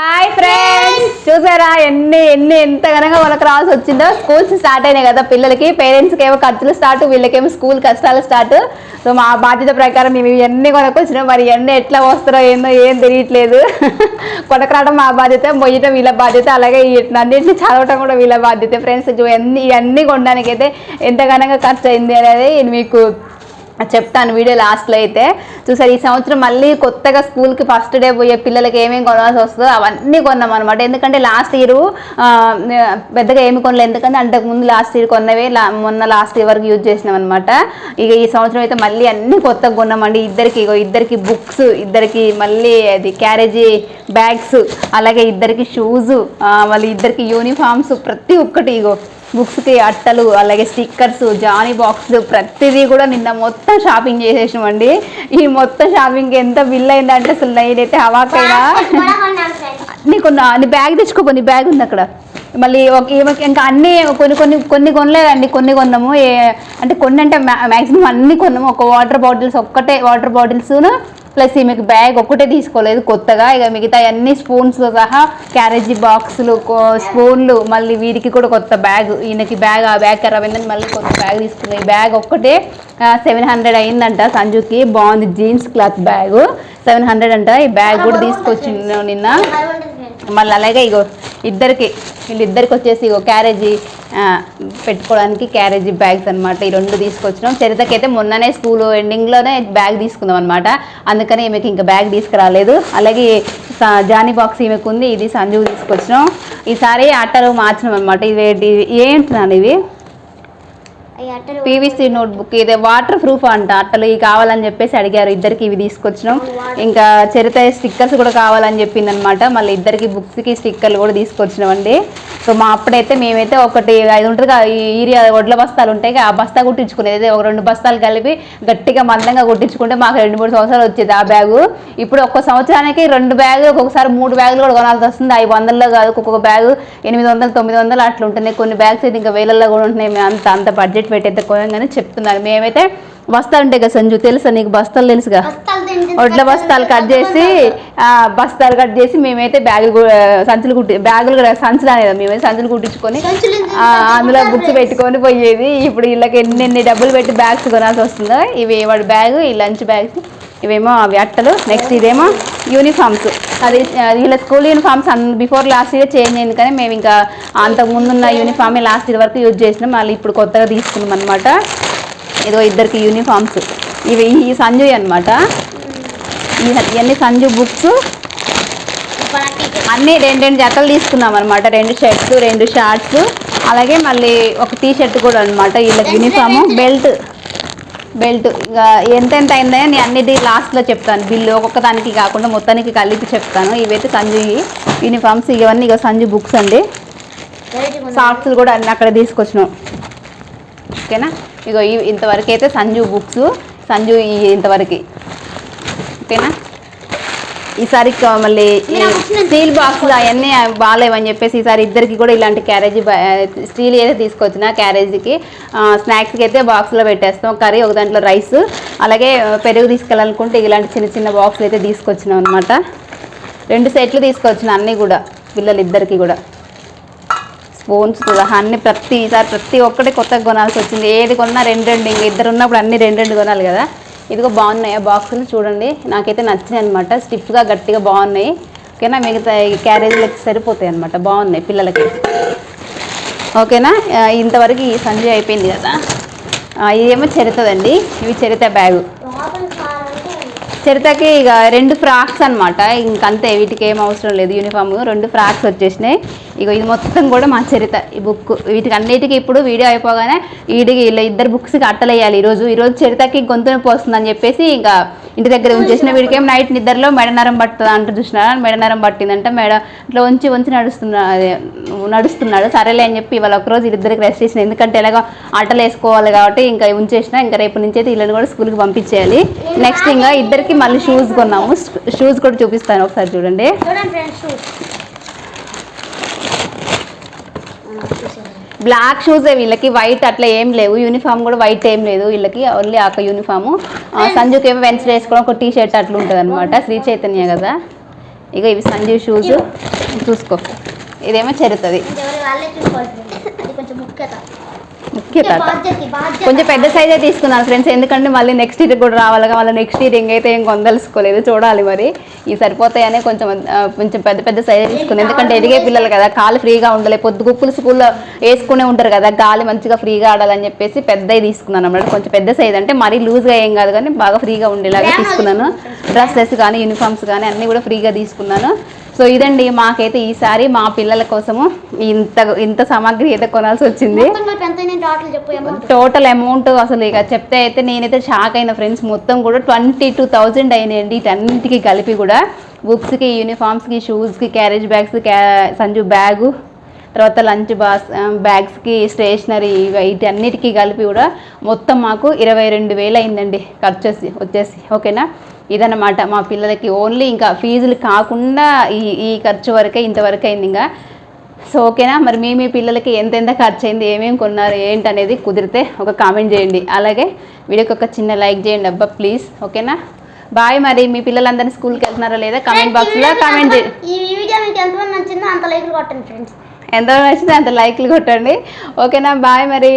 Hi friends చూసారా? ఎన్ని ఎన్ని ఎంత ఘనంగా వాళ్ళకి రావాల్సి వచ్చిందో? స్కూల్స్ స్టార్ట్ అయినాయి కదా పిల్లలకి. పేరెంట్స్కి ఏమో ఖర్చులు స్టార్ట్ వీళ్ళకేమో స్కూల్ కష్టాలు స్టార్ట్ సో మా బాధ్యత ప్రకారం మేము ఇవన్నీ కొనకొచ్చినాం మరి ఇవన్నీ ఎట్లా వస్తారో ఏందో ఏం తెలియట్లేదు. కొనకరావడం మా బాధ్యత మొయ్యటం వీళ్ళ బాధ్యత. అలాగే అన్నింటిని చదవటం కూడా వీళ్ళ బాధ్యత. ఫ్రెండ్స్ ఇవన్నీ ఇవన్నీ కొనడానికి అయితే ఎంత ఘనంగా ఖర్చు అయింది అనేది మీకు చెప్తాను వీడియో లాస్ట్లో అయితే. చూసారు ఈ సంవత్సరం మళ్ళీ కొత్తగా స్కూల్కి ఫస్ట్ డే పోయే పిల్లలకి ఏమేమి కొనాల్సి వస్తుందో అవన్నీ కొన్నాం అనమాట ఎందుకంటే లాస్ట్ ఇయర్ పెద్దగా ఏమి కొనలేదు ఎందుకంటే అంతకుముందు లాస్ట్ ఇయర్ కొన్నవే లా- మొన్న లాస్ట్ ఇయర్ వరకు యూజ్ చేసినాం అనమాట ఇక ఈ సంవత్సరం అయితే మళ్ళీ అన్ని కొత్తగా కొన్నామండి. ఇద్దరికి ఇగో ఇద్దరికి బుక్స్ ఇద్దరికి మళ్ళీ అది క్యారేజీ బ్యాగ్స్ అలాగే ఇద్దరికి షూస్ మళ్ళీ ఇద్దరికి యూనిఫామ్స్ ప్రతి ఒక్కటి ఇగో. బుక్స్కి అట్టలు అలాగే స్టిక్కర్స్ జానీ బాక్స్ ప్రతిదీ కూడా నిన్న మొత్తం షాపింగ్ చేసేసినామండి. ఈ మొత్తం షాపింగ్ ఎంత బిల్ అయిందంటే అసలు నేనైతే అవాకైనా నీకు నీ బ్యాగ్ తెచ్చుకోపో నీ బ్యాగ్ ఉంది అక్కడ. మళ్ళీ ఒక- ఇంకా అన్నీ కొన్ని కొన్ని కొన్ని కొనలేదండి కొన్ని కొన్నాము. అంటే కొన్ని అంటే మ్యాక్సిమం అన్నీ కొన్నాము. ఒక వాటర్ బాటిల్స్ ఒక్కటే వాటర్ బాటిల్స్. ప్లస్ ఈమెకు బ్యాగ్ ఒక్కటే తీసుకోలేదు కొత్తగా ఇక మిగతా అన్ని స్పూన్స్ సహా క్యారేజీ బాక్సులు స్పూన్లు మళ్ళీ వీరికి కూడా కొత్త బ్యాగ్ ఈయనకి బ్యాగ్ ఆ బ్యాగ్ ఖరాబ్ అయిందని మళ్ళీ కొత్త బ్యాగ్ తీసుకున్నాయి ఈ బ్యాగ్ ఒక్కటే సెవెన్ హండ్రెడ్ అయిందంట సంజుకి బాగుంది jeans cloth bag seven hundred అంట ఈ బ్యాగ్ కూడా తీసుకొచ్చిండు నిన్న. మళ్ళీ అలాగే ఇగో ఇద్దరికి వీళ్ళిద్దరికి వచ్చేసి ఇగో క్యారేజీ పెట్టుకోవడానికి క్యారేజీ బ్యాగ్స్ అనమాట ఈ రెండు తీసుకొచ్చినాం. చరితకి అయితే మొన్ననే స్కూల్ ఎండింగ్లోనే బ్యాగ్ తీసుకుందాం అనమాట అందుకని ఈమెకి ఇంకా బ్యాగ్ తీసుకురాలేదు. అలాగే జానీ బాక్స్ ఈమెకు ఉంది ఇది సంజు తీసుకొచ్చినాం. ఈసారి అట్టలు మార్చినాం అనమాట ఇవి ఏంటి నాన్న ఇవి? పీవీసీ నోట్బుక్ ఇది వాటర్ ప్రూఫ్ అంట. అట్టలు ఇవి కావాలని చెప్పేసి అడిగారు. ఇద్దరికి ఇవి తీసుకొచ్చినాం. ఇంకా చరిత స్టిక్కర్స్ కూడా కావాలని చెప్పింది అనమాట మళ్ళీ ఇద్దరికి బుక్స్కి స్టిక్కర్లు కూడా తీసుకొచ్చినామండి. సో మా అప్పుడైతే మేమైతే ఒకటి అది ఉంటుంది ఏరియా వడ్ల బస్తాలు ఉంటాయి ఆ బస్తా కుట్టించుకునేది. ఒక రెండు బస్తాలు కలిపి గట్టిగా మందంగా కుట్టించుకుంటే మాకు రెండు మూడు సంవత్సరాలు వచ్చేది ఆ బ్యాగు. ఇప్పుడు ఒక్క సంవత్సరానికి రెండు బ్యాగులు ఒక్కొక్కసారి మూడు బ్యాగులు కూడా కొనాల్సి వస్తుంది. ఐదు వందల్లో కాదు ఒక్కొక్క బ్యాగు ఎనిమిది వందలు తొమ్మిది వందలు అట్లా ఉంటున్నాయి. కొన్ని బ్యాగ్స్ అయితే ఇంకా వేలల్లో కూడా ఉంటున్నాయి. అంత అంత బడ్జెట్ పెట్టయితే కొనగానే చెప్తున్నారు. మేమైతే బస్తాలు ఉంటాయి కదా సంజు తెలుసా నీకు బస్తాలు తెలుసుగా? వడ్ల బస్తాలు కట్ చేసి ఆ, బస్తాలు కట్ చేసి మేమైతే బ్యాగులు సంచులు కుట్టి బ్యాగులు కూడా సంచులు అనేది మేమైతే సంచులు కుట్టించుకొని అందులో బుక్స్ పెట్టుకొని పోయేది. ఇప్పుడు వీళ్ళకి ఎన్ని ఎన్ని డబ్బులు పెట్టి బ్యాగ్స్ కొనాల్సి వస్తుందో ఇవి వాడి బ్యాగ్ ఈ లంచ్ బ్యాగ్స్ ఇవేమో అవి అట్టలు. నెక్స్ట్ ఇదేమో యూనిఫామ్స్ అది వీళ్ళ స్కూల్ యూనిఫామ్స్ అన్ బిఫోర్ లాస్ట్ ఇయర్ చేంజ్ అయింది కానీ మేము ఇంకా అంతకు ముందున్న యూనిఫామే లాస్ట్ ఇయర్ వరకు యూజ్ చేసినాం. మళ్ళీ ఇప్పుడు కొత్తగా తీసుకున్నాం అనమాట ఏదో ఇద్దరికి యూనిఫామ్స్ ఇవి ఈ సంజు అనమాట ఇవన్నీ సంజు బుక్స్ అన్నీ రెండు రెండు జతలు తీసుకున్నాం అనమాట రెండు షర్ట్స్ రెండు షార్ట్స్ అలాగే మళ్ళీ ఒక టీ షర్ట్ కూడా అనమాట వీళ్ళకి యూనిఫామ్ బెల్ట్ బెల్ట్. ఇక ఎంత ఎంత అయిందో నేను అన్నిటి లాస్ట్లో చెప్తాను. బిల్లు ఒక్కొక్క దానికి కాకుండా మొత్తానికి కలిపి చెప్తాను. ఇవైతే సంజు యూనిఫామ్స్ ఇవన్నీ ఇక సంజు బుక్స్ అండి. సాక్స్లు కూడా అన్నీ అక్కడ తీసుకొచ్చినాం. ఓకేనా? ఇగో ఇంతవరకు అయితే సంజు బుక్స్ సంజు ఇంతవరకు. ఓకేనా? ఈసారి మళ్ళీ స్టీల్ బాక్స్ అవన్నీ బాగాలేవని చెప్పేసి ఈసారి ఇద్దరికి కూడా ఇలాంటి క్యారేజీ స్టీల్ ఏదో తీసుకొచ్చిన క్యారేజీకి. స్నాక్స్కి అయితే బాక్స్లో పెట్టేస్తాం. కర్రీ ఒక దాంట్లో రైస్. అలాగే పెరుగు తీసుకెళ్ళాలనుకుంటే ఇలాంటి చిన్న చిన్న బాక్సులు అయితే తీసుకొచ్చినాం అనమాట రెండు సెట్లు తీసుకొచ్చిన అన్నీ కూడా పిల్లలిద్దరికి కూడా. స్పూన్స్ కూడా అన్ని ప్రతి ఈసారి ప్రతి ఒక్కటి కొత్తగా కొనాల్సి వచ్చింది. ఏది కొన్నా రెండు రెండు ఇంక ఇద్దరు ఉన్నప్పుడు అన్ని రెండు రెండు కొనాలి కదా. ఇదిగో బాగున్నాయి ఆ బాక్సులు చూడండి. నాకైతే నచ్చినాయి అనమాట స్టిఫ్గా గట్టిగా బాగున్నాయి. ఓకేనా? మిగతా క్యారేజీలకి సరిపోతాయి అనమాట బాగున్నాయి పిల్లలకి. ఓకేనా? ఇంతవరకు ఈ సంజయ్ అయిపోయింది కదా. ఇదేమో చరితదండి. ఇవి చరిత బ్యాగు. చరితకి ఇక రెండు ఫ్రాక్స్ అనమాట ఇంకంతే వీటికి ఏం అవసరం లేదు. యూనిఫామ్ రెండు ఫ్రాక్స్ వచ్చేసినాయి. ఇక ఇది మొత్తం కూడా మా చరిత ఈ బుక్. వీటికి అన్నిటికీ ఇప్పుడు వీడియో అయిపోగానే వీడికి ఇలా ఇద్దరు బుక్స్కి అట్టలేయాలి ఈరోజు ఈరోజు చరితకి గొంతు నొప్పి వస్తుందని చెప్పేసి ఇంకా ఇంటి దగ్గర ఉంచేసిన వీడికి ఏం నైట్ నిద్రలో మెడనరం పట్టుతుంది అంటూ చూసినారా? మెడనరం పట్టిందంట. మెడ ఇట్లా ఉంచి ఉంచి నడుస్తున్నా అదే నడుస్తున్నాడు. సరేలే అని చెప్పి ఇవాళ ఒకరోజు ఇద్దరికి రెస్ట్ చేసిన. ఎందుకంటే ఎలాగో ఆటలు వేసుకోవాలి కాబట్టి ఇంకా ఉంచేసిన. ఇంకా రేపు నుంచి అయితే వీళ్ళని కూడా స్కూల్కి పంపించేయాలి. నెక్స్ట్ ఇంకా ఇద్దరికి మళ్ళీ షూస్ కొన్నాము. షూస్ కూడా చూపిస్తాను ఒకసారి చూడండి చూడండి ఫ్రెండ్స్ బ్లాక్ షూస్ వీళ్ళకి వైట్ అట్లా ఏం లేవు. యూనిఫామ్ కూడా వైట్ ఏం లేదు. వీళ్ళకి ఓన్లీ ఆక యూనిఫాము సంజుకి ఏమో వెన్స్ వేసుకోవడం ఒక టీ షర్ట్ అట్లా ఉంటుంది అనమాట శ్రీ చైతన్య కదా. ఇక ఇవి సంజీవ్ షూస్ చూసుకో. ఇదేమో చెరుతుంది. వాళ్ళే చూసుకోవాలి అది కొంచెం పెద్ద సైజే తీసుకున్నాను ఫ్రెండ్స్. ఎందుకంటే మళ్ళీ నెక్స్ట్ ఇయర్ కూడా రావాలి మళ్ళీ నెక్స్ట్ ఇయర్ ఇంకైతే ఏం కొందలుసుకోలేదు చూడాలి మరి. ఈ సరిపోతాయని కొంచెం కొంచెం పెద్ద పెద్ద సైజే తీసుకున్నాను. ఎందుకంటే ఎదిగే పిల్లలు కదా కాలు ఫ్రీగా ఉండలే పొద్దు గుప్పులు స్కూల్లో వేసుకునే ఉంటారు కదా గాలి మంచిగా ఫ్రీగా ఆడాలని చెప్పేసి పెద్దవి తీసుకున్నాను అన్నమాట. కొంచెం పెద్ద సైజ్ అంటే మరీ లూజ్గా ఏం కాదు కానీ బాగా ఫ్రీగా ఉండేలాగా తీసుకున్నాను. డ్రెస్సెస్ కానీ యూనిఫామ్స్ కానీ అన్నీ కూడా ఫ్రీగా తీసుకున్నాను. సో ఇదండి మాకైతే ఈసారి మా పిల్లల కోసము ఇంత ఇంత సామాగ్రి అయితే కొనాల్సి వచ్చింది. టోటల్ చెప్పు అమౌంట్ టోటల్ అమౌంట్ అసలు ఇక చెప్తే అయితే నేనైతే షాక్ అయిన ఫ్రెండ్స్ మొత్తం కూడా ట్వంటీ టూ థౌజండ్ అయినాయండి వీటన్నిటికీ కలిపి కూడా. బుక్స్కి యూనిఫామ్స్కి షూస్కి క్యారేజ్ బ్యాగ్స్ క్యా సంజు బ్యాగు తర్వాత లంచ్ బాక్స్ బ్యాగ్స్కి స్టేషనరీ వీటన్నిటికీ కలిపి కూడా మొత్తం మాకు ఇరవై రెండు వేలు అయిందండి. ఖర్చు వచ్చి- వచ్చేసి ఓకేనా? ఇదన్నమాట. మా పిల్లలకి ఓన్లీ ఇంకా ఫీజులు కాకుండా ఈ ఈ ఖర్చు వరకే ఇంతవరకు అయింది ఇంకా. సో ఓకేనా? మరి మీ మీ పిల్లలకి ఎంతెంత ఖర్చు అయింది ఏమేమి కొన్నారు ఏంటి అనేది కుదిరితే ఒక కామెంట్ చేయండి. అలాగే వీడియోకి ఒక చిన్న లైక్ చేయండి అబ్బా ప్లీజ్. ఓకేనా? బాయ్ మరి. మీ పిల్లలందరినీ స్కూల్కి వెళ్తున్నారా లేదా? కామెంట్ బాక్స్లో కామెంట్ చేయండి ఈ వీడియో మీకు ఎంతమంది నచ్చిందో అంత లైక్లు కొట్టండి ఫ్రెండ్స్ ఎంత నచ్చితే అంత లైక్లు కొట్టండి. ఓకేనా? బాయ్ మరి.